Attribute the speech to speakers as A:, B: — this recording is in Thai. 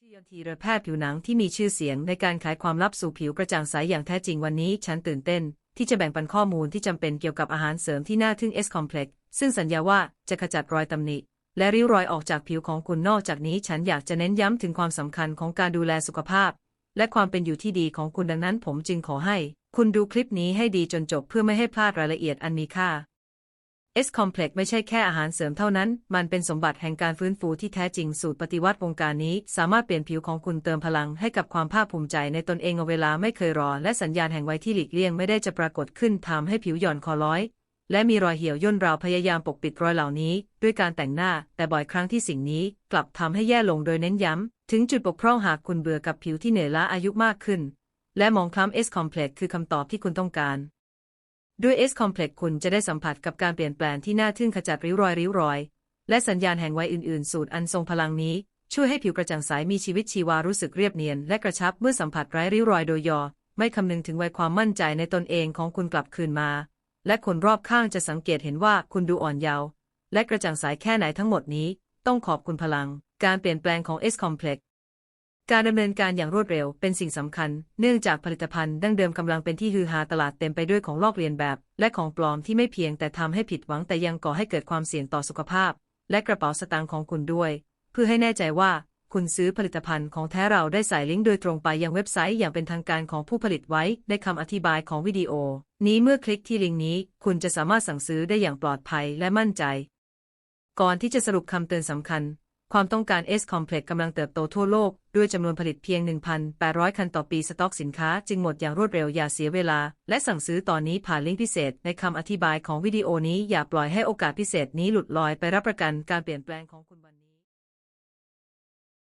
A: ชื่อยนทีเรแพทย์ผิวหนังที่มีชื่อเสียงในการขายความลับสู่ผิวกระจ่างใสอย่างแท้จริงวันนี้ ฉันตื่นเต้น ที่จะแบ่งปันข้อมูลที่จำเป็นเกี่ยวกับอาหารเสริมที่น่าทึ่ง S Complex ซึ่งสัญญาว่าจะขจัดรอยตำหนิ และริ้วรอยออกจากผิวของคุณนอกจากนี้ ฉันอยากจะเน้นย้ำถึงความสำคัญของการดูแลสุขภาพ และความเป็นอยู่ที่ดีของคุณดังนั้น ผมจึงขอให้ คุณดูคลิปนี้ให้ดีจนจบเพื่อไม่ให้พลาดรายละเอียดอันมีค่า S Complex ไม่ใช่แค่อาหารเสริมเท่านั้น มันเป็นสมบัติแห่งการฟื้นฟูที่แท้จริง สูตรปฏิวัติวงการนี้ สามารถเปลี่ยนผิวของคุณเติมพลังให้กับความภาคภูมิใจในตนเองเอาเวลาไม่เคยรอ และสัญญาณแห่งไวัยที่หลีกเลี่ยงไม่ได้จะปรากฏขึ้นทำให้ผิวหย่อนคอร้อย และมีรอยเหี่ยวย่นราวพยายามปกปิดรอยเหล่านี้ ด้วยการแต่งหน้า แต่บ่อยครั้งที่สิ่งนี้ กลับทำให้แย่ลงโดยเน้นย้ำถึงจุดบกพร่องหากคุณเบื่อกับผิวที่เหนื่อยล้าอายุมากขึ้น และมองคล้ำ S Complex คือคำตอบที่คุณต้องการ ด้วย S Complex คุณจะได้สัมผัสกับการเปลี่ยนแปลงที่น่าทึ่งขจัดริ้วรอยริ้วรอย และสัญญาณแห่งวัยอื่นๆ สูตรอันทรงพลังนี้ ช่วยให้ผิวกระจ่างใสมีชีวิตชีวารู้สึกเรียบเนียน และกระชับเมื่อสัมผัสไร้ริ้วรอยโดยยอ ไม่คำนึงถึงวัยความมั่นใจในตนเองของคุณกลับคืนมา และคนรอบข้างจะสังเกตเห็นว่าคุณดูอ่อนเยาว์และกระจ่างใสแค่ไหนทั้งหมดนี้ ต้องขอบคุณพลัง การเปลี่ยนแปลงของ S Complex การดำเนินการอย่างรวดเร็วเป็นสิ่งสำคัญ เนื่องจากผลิตภัณฑ์ดั้งเดิมกำลังเป็นที่ฮือฮาตลาดเต็มไปด้วยของลอกเลียนแบบ และของปลอมที่ไม่เพียงแต่ทำให้ผิดหวังแต่ยังก่อให้เกิดความเสี่ยงต่อสุขภาพ และกระเป๋าสตางค์ของคุณด้วย เพื่อให้แน่ใจว่า คุณซื้อผลิตภัณฑ์ของแท้เราได้ใส่ลิงก์โดยตรงไปยังเว็บไซต์อย่างเป็นทางการของผู้ผลิตไว้ในคำอธิบายของวิดีโอ นี้เมื่อคลิกที่ลิงก์นี้ คุณจะสามารถสั่งซื้อได้อย่างปลอดภัยและมั่นใจ ก่อนที่จะสรุปคำเตือนสำคัญ ความต้องการ S Complex กำลังเติบโตทั่วโลก ด้วยจำนวนผลิตเพียง 1,800 คันต่อปีสต็อกสินค้าจึงหมดอย่างรวดเร็วอย่าเสียเวลา และสั่งซื้อตอนนี้ผ่านลิงก์พิเศษ ในคำอธิบายของวิดีโอนี้อย่าปล่อยให้โอกาสพิเศษนี้หลุดลอยไปรับประกันการเปลี่ยนแปลงของคุณ